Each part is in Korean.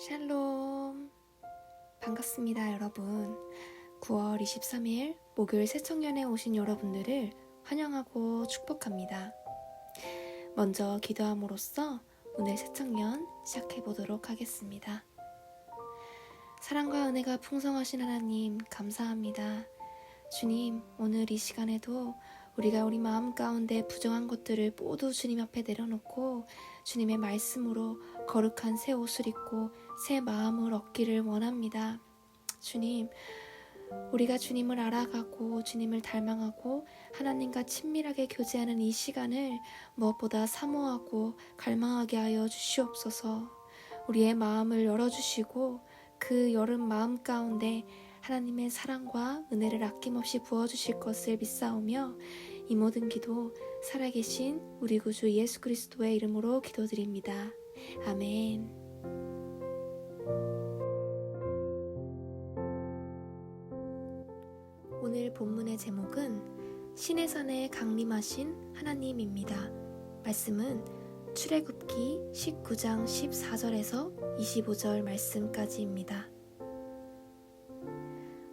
샬롬. 반갑습니다, 여러분. 9월 23일 목요일 새청년에 오신 여러분들을 환영하고 축복합니다. 먼저 기도함으로써 오늘 새청년 시작해 보도록 하겠습니다. 사랑과 은혜가 풍성하신 하나님, 감사합니다. 주님, 오늘 이 시간에도 우리가 우리 마음 가운데 부정한 것들을 모두 주님 앞에 내려놓고 주님의 말씀으로 거룩한 새 옷을 입고 새 마음을 얻기를 원합니다. 주님, 우리가 주님을 알아가고 주님을 닮아가고 하나님과 친밀하게 교제하는 이 시간을 무엇보다 사모하고 갈망하게 하여 주시옵소서. 우리의 마음을 열어주시고 그 여름 마음 가운데 하나님의 사랑과 은혜를 아낌없이 부어주실 것을 믿사오며 이 모든 기도 살아계신 우리 구주 예수 그리스도의 이름으로 기도드립니다. 아멘. 오늘 본문의 제목은 신의 산에 강림하신 하나님입니다. 말씀은 출애굽기 19장 14절에서 25절 말씀까지입니다.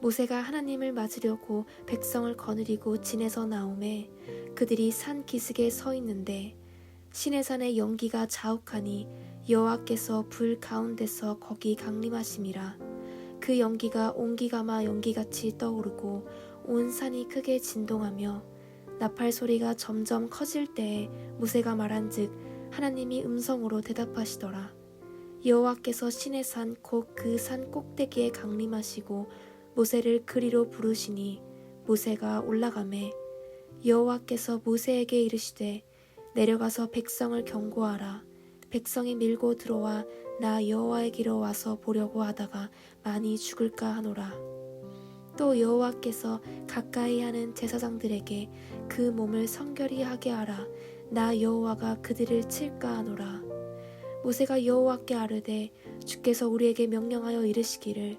모세가 하나님을 맞으려고 백성을 거느리고 진에서 나오매 그들이 산 기슭에 서 있는데 신의 산의 연기가 자욱하니 여호와께서 불 가운데서 거기 강림하심이라. 그 연기가 온기가마 연기같이 떠오르고 온 산이 크게 진동하며 나팔 소리가 점점 커질 때에 모세가 말한즉 하나님이 음성으로 대답하시더라. 여호와께서 신의 산곧 그 산 꼭대기에 강림하시고 모세를 그리로 부르시니 모세가 올라가매 여호와께서 모세에게 이르시되 내려가서 백성을 경고하라. 백성이 밀고 들어와 나 여호와에게로 와서 보려고 하다가 많이 죽을까 하노라. 또 여호와께서 가까이 하는 제사장들에게 그 몸을 성결히 하게 하라. 나 여호와가 그들을 칠까 하노라. 모세가 여호와께 아르되 주께서 우리에게 명령하여 이르시기를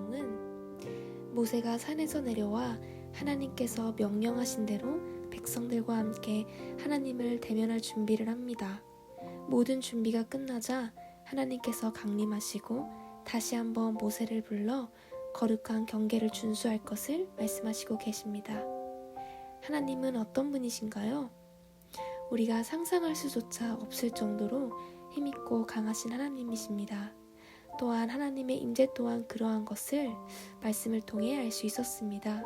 모세가 산에서 내려와 하나님께서 명령하신 대로 백성들과 함께 하나님을 대면할 준비를 합니다. 모든 준비가 끝나자 하나님께서 강림하시고 다시 한번 모세를 불러 거룩한 경계를 준수할 것을 말씀하시고 계십니다. 하나님은 어떤 분이신가요? 우리가 상상할 수조차 없을 정도로 힘있고 강하신 하나님이십니다. 또한 하나님의 임재 또한 그러한 것을 말씀을 통해 알 수 있었습니다.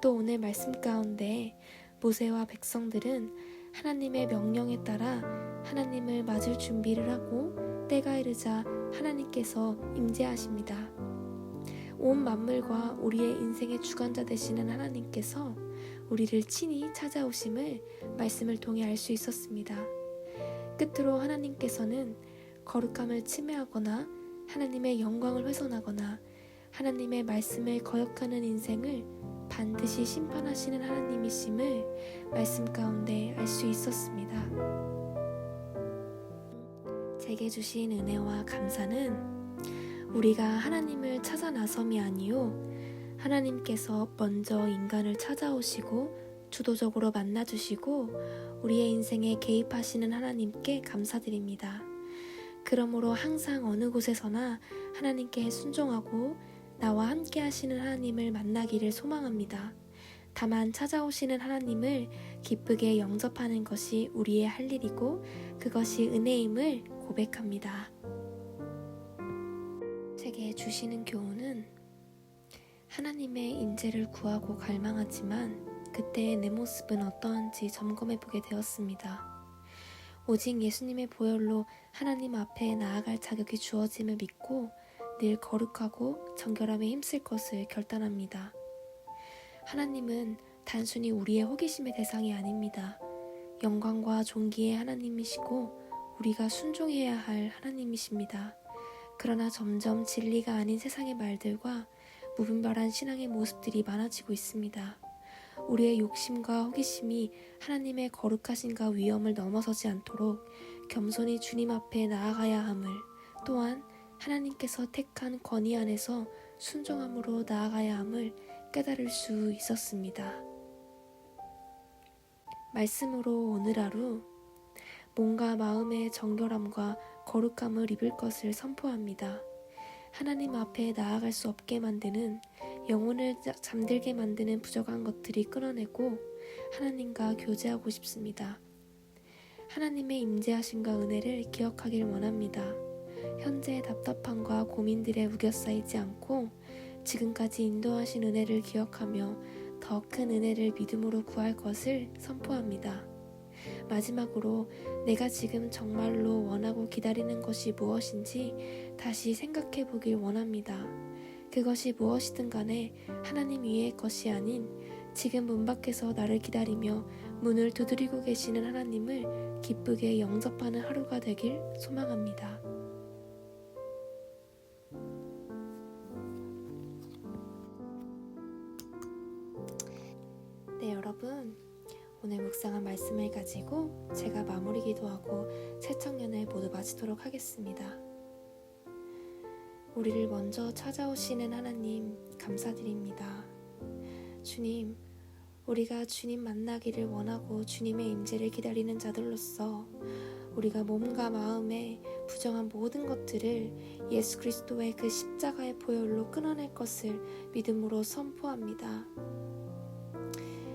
또 오늘 말씀 가운데 모세와 백성들은 하나님의 명령에 따라 하나님을 맞을 준비를 하고 때가 이르자 하나님께서 임재하십니다. 온 만물과 우리의 인생의 주관자 되시는 하나님께서 우리를 친히 찾아오심을 말씀을 통해 알 수 있었습니다. 끝으로 하나님께서는 거룩함을 침해하거나 하나님의 영광을 훼손하거나 하나님의 말씀을 거역하는 인생을 반드시 심판하시는 하나님이심을 말씀 가운데 알 수 있었습니다. 제게 주신 은혜와 감사는 우리가 하나님을 찾아 나섬이 아니요 하나님께서 먼저 인간을 찾아오시고 주도적으로 만나주시고 우리의 인생에 개입하시는 하나님께 감사드립니다. 그러므로 항상 어느 곳에서나 하나님께 순종하고 나와 함께 하시는 하나님을 만나기를 소망합니다. 다만 찾아오시는 하나님을 기쁘게 영접하는 것이 우리의 할 일이고 그것이 은혜임을 고백합니다. 제게 주시는 교훈은 하나님의 인재를 구하고 갈망하지만 그때의 내 모습은 어떠한지 점검해 보게 되었습니다. 오직 예수님의 보혈로 하나님 앞에 나아갈 자격이 주어짐을 믿고 늘 거룩하고 정결함에 힘쓸 것을 결단합니다. 하나님은 단순히 우리의 호기심의 대상이 아닙니다. 영광과 존귀의 하나님이시고 우리가 순종해야 할 하나님이십니다. 그러나 점점 진리가 아닌 세상의 말들과 무분별한 신앙의 모습들이 많아지고 있습니다. 우리의 욕심과 호기심이 하나님의 거룩하신가 위엄을 넘어서지 않도록 겸손히 주님 앞에 나아가야 함을 또한 하나님께서 택한 권위 안에서 순종함으로 나아가야 함을 깨달을 수 있었습니다. 말씀으로 오늘 하루 몸과 마음의 정결함과 거룩함을 입을 것을 선포합니다. 하나님 앞에 나아갈 수 없게 만드는 영혼을 잠들게 만드는 부족한 것들이 끊어내고 하나님과 교제하고 싶습니다. 하나님의 임재하심과 은혜를 기억하길 원합니다. 현재의 답답함과 고민들에 우겨싸이지 않고 지금까지 인도하신 은혜를 기억하며 더 큰 은혜를 믿음으로 구할 것을 선포합니다. 마지막으로 내가 지금 정말로 원하고 기다리는 것이 무엇인지 다시 생각해 보길 원합니다. 그것이 무엇이든 간에 하나님 위의 것이 아닌 지금 문 밖에서 나를 기다리며 문을 두드리고 계시는 하나님을 기쁘게 영접하는 하루가 되길 소망합니다. 네, 여러분. 오늘 묵상한 말씀을 가지고 제가 마무리 기도하고 새 청년을 모두 마치도록 하겠습니다. 우리를 먼저 찾아오시는 하나님 감사드립니다. 주님, 우리가 주님 만나기를 원하고 주님의 임재를 기다리는 자들로서 우리가 몸과 마음에 부정한 모든 것들을 예수 그리스도의 그 십자가의 보혈로 끊어낼 것을 믿음으로 선포합니다.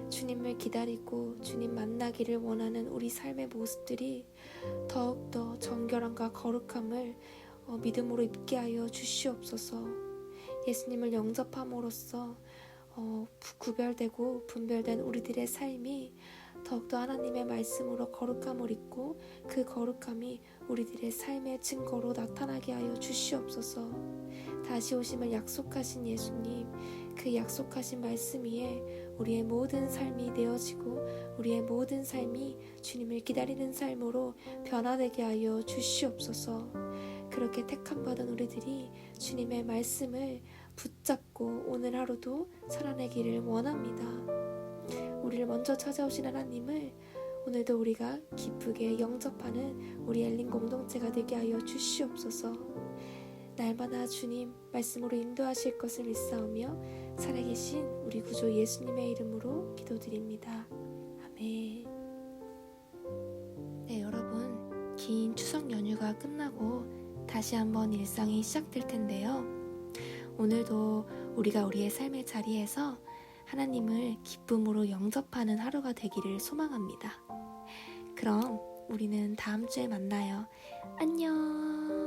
주님을 기다리고 주님 만나기를 원하는 우리 삶의 모습들이 더욱더 정결함과 거룩함을 어, 믿음으로 입게 하여 주시옵소서. 예수님을 영접함으로써 어, 구별되고 분별된 우리들의 삶이 더욱더 하나님의 말씀으로 거룩함을 입고 그 거룩함이 우리들의 삶의 증거로 나타나게 하여 주시옵소서. 다시 오심을 약속하신 예수님, 그 약속하신 말씀 위에 우리의 모든 삶이 되어지고 우리의 모든 삶이 주님을 기다리는 삶으로 변화되게 하여 주시옵소서. 그렇게 택함 받은 우리들이 주님의 말씀을 붙잡고 오늘 하루도 살아내기를 원합니다. 우리를 먼저 찾아오신 하나님을 오늘도 우리가 기쁘게 영접하는 우리 엘린 공동체가 되게 하여 주시옵소서. 날마다 주님 말씀으로 인도하실 것을 믿사오며 살아계신 우리 구주 예수님의 이름으로 기도드립니다. 아멘. 네, 여러분. 긴 추석 연휴가 끝나고 다시 한번 일상이 시작될 텐데요. 오늘도 우리가 우리의 삶의 자리에서 하나님을 기쁨으로 영접하는 하루가 되기를 소망합니다. 그럼 우리는 다음 주에 만나요. 안녕.